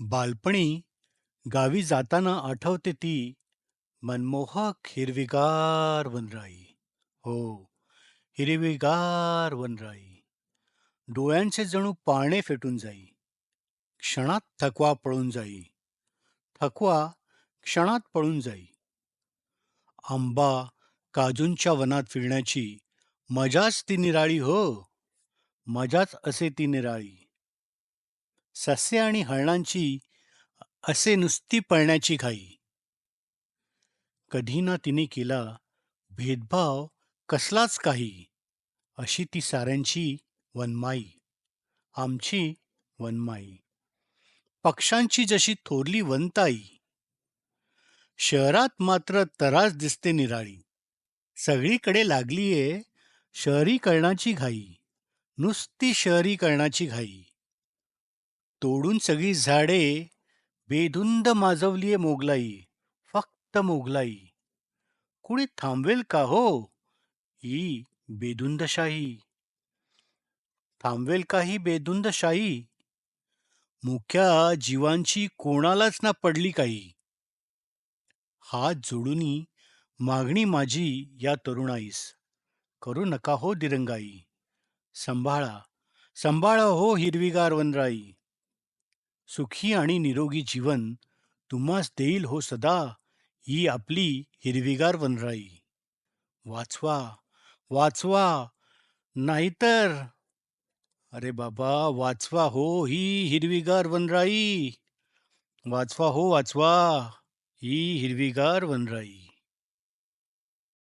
बालपणी गावी जाताना आठवते ती मनमोहक हिरवीगार वनराई. हो हिरवीगार वनराई. डोळ्यांचे जणू पाळणे फेटून जाई. क्षणात थकवा पळून जाई. थकवा क्षणात पळून जाई. आंबा काजूंच्या वनात फिरण्याची मजाच ती निराळी हो. मजाच असे ती निराळी. ससे आणि हळणांची असे नुसती पळण्याची घाई. कधी ना तिने केला भेदभाव कसलाच काही अशी ती साऱ्यांची वनमाई आमची वनमाई. पक्षांची जशी थोरली वनताई. शहरात मात्र तरास दिसते निराळी. सगळीकडे लागलीये शहरीकरणाची घाई नुसती शहरीकरणाची घाई. तोडून सगळी झाडे बेधुंद माजवलीये मोगलाई फक्त मोगलाई. कुणी थांबवेल का हो ही बेधुंदशाही? थांबवेल का ही बेधुंदशाही? मुख्या जीवांची कोणालाच ना पडली काही. हात जोडूनी मागणी माझी या तरुणाईस करू नका हो दिरंगाई. संभाळा. संभाळा हो हिरवीगार वनराई. सुखी आणि निरोगी जीवन तुम्हास देईल हो सदा ही आपली हिरवीगार वनराई. वाचवा वाचवा नाहीतर अरे बाबा वाचवा हो ही हिरवीगार वनराई. वाचवा हो वाचवा ही हिरवीगार वनराई.